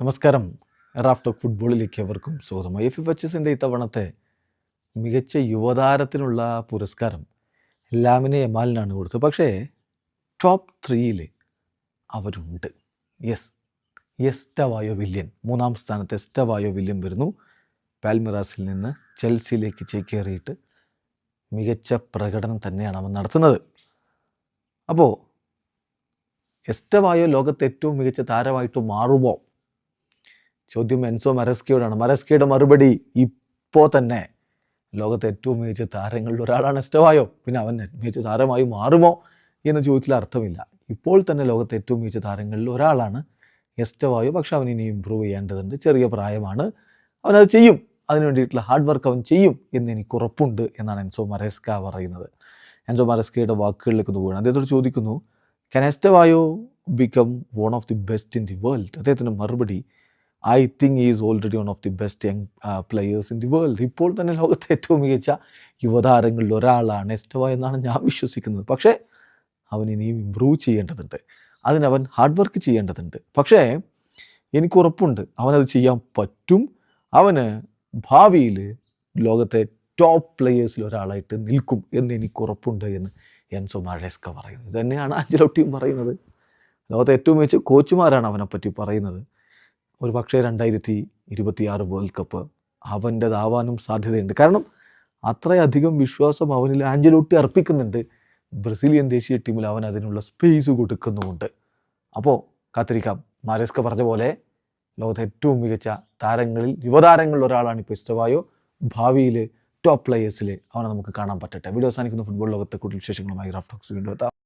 നമസ്കാരം. Raf talk ഫുട്ബോളിലേക്ക് അവർക്കും സ്വാഗതം. എഫ് എഫ് എച്ച്സിന്റെ ഇത്തവണത്തെ മികച്ച യുവതാരത്തിനുള്ള പുരസ്കാരം ലാമിനെ എമാലിനാണ് കൊടുത്തത്. പക്ഷേ ടോപ്പ് ത്രീയിൽ അവരുണ്ട്. Yes Estevao Willian. മൂന്നാം സ്ഥാനത്ത് എസ്റ്റവായോ വില്യൻ വരുന്നു. പാൽമിറാസിൽ നിന്ന് ചെൽസിയിലേക്ക് ചേക്കേറിയിട്ട് മികച്ച പ്രകടനം തന്നെയാണ് അവൻ നടത്തുന്നത്. അപ്പോൾ എസ്റ്റവായോ ലോകത്തെ ഏറ്റവും മികച്ച താരമായിട്ട് മാറുമോ? ചോദ്യം എൻസോ മരസ്കിയോടാണ്. മരസ്കിയുടെ മറുപടി ഇപ്പോൾ തന്നെ ലോകത്തെ ഏറ്റവും മികച്ച താരങ്ങളിൽ ഒരാളാണ് എസ്റ്റവായോ? പിന്നെ അവൻ മികച്ച താരമായി മാറുമോ എന്ന ചോദ്യത്തിൽ അർത്ഥമില്ല. ഇപ്പോൾ തന്നെ ലോകത്തെ ഏറ്റവും മികച്ച താരങ്ങളിൽ ഒരാളാണ് എസ്റ്റവായോ. പക്ഷെ അവൻ ഇനി ഇമ്പ്രൂവ് ചെയ്യേണ്ടതുണ്ട്. ചെറിയ പ്രായമാണ്. അവനത് ചെയ്യും. അതിന് വേണ്ടിയിട്ടുള്ള ഹാർഡ് വർക്ക് അവൻ ചെയ്യും എന്ന് എനിക്ക് ഉറപ്പുണ്ട് എന്നാണ് എൻസോ മരസ്ക പറയുന്നത്. എൻസോ മരസ്കയുടെ വാക്കുകളിലേക്ക് ഒന്ന് പോകണം അദ്ദേഹത്തോട് ചോദിക്കുന്നു can Estevao become one of the best in the world അദ്ദേഹത്തിന്റെ മറുപടി I think is already one of the best young players in the world ഇപ്പോൾ തന്നെ ലോകത്തെ ഏറ്റവും മികച്ച യുവതാരങ്ങളിൽ ഒരാളാണ് എസ്റ്റവ എന്നാണ് ഞാൻ വിശ്വസിക്കുന്നത്. പക്ഷേ അവൻ ഇനിയും ഇമ്പ്രൂവ് ചെയ്യേണ്ടതുണ്ട്. അതിനവൻ ഹാർഡ് വർക്ക് ചെയ്യേണ്ടതുണ്ട്. പക്ഷേ എനിക്ക് ഉറപ്പുണ്ട്. അവനത് ചെയ്യാൻ പറ്റും. അവന് ഭാവിയിൽ ലോകത്തെ ടോപ്പ് പ്ലെയേഴ്സിൽ ഒരാളായിട്ട് നിൽക്കും എന്ന് എനിക്ക് ഉറപ്പുണ്ട് എന്ന് എൻസോ മഴേസ്ക പറയുന്നത് തന്നെയാണ് അഞ്ചലോട്ടിയും പറയുന്നത്. ലോകത്തെ ഏറ്റവും മികച്ച കോച്ചുമാരാണ് അവനെപ്പറ്റി പറയുന്നത്. ഒരു പക്ഷേ രണ്ടായിരത്തി ഇരുപത്തിയാറ് വേൾഡ് കപ്പ് അവന്റെതാവാനും സാധ്യതയുണ്ട്. കാരണം അത്രയധികം വിശ്വാസം അവനിൽ ആഞ്ചലോട്ടി അർപ്പിക്കുന്നുണ്ട്. ബ്രസീലിയൻ ദേശീയ ടീമിൽ അവൻ അതിനുള്ള സ്പേസ് കൊടുക്കുന്നുമുണ്ട്. അപ്പോൾ കാത്തിരിക്കാം. മാരസ്ക പറഞ്ഞ പോലെ ലോകത്തെ ഏറ്റവും മികച്ച താരങ്ങളിൽ യുവതാരങ്ങളിൽ ഒരാളാണ് ഇപ്പോൾ ഇഷ്ടവായോ ഭാവിയിൽ ടോപ്പ് പ്ലേയേഴ്സിൽ അവനെ നമുക്ക് കാണാൻ പറ്റട്ടെ. വീഡിയോ അവസാനിക്കുന്ന. ഫുട്ബോൾ ലോകത്തെ കൂടുതൽ വിശേഷങ്ങളുമായി റാഫ്റ്റോക്സ് വീണ്ടും എത്താം.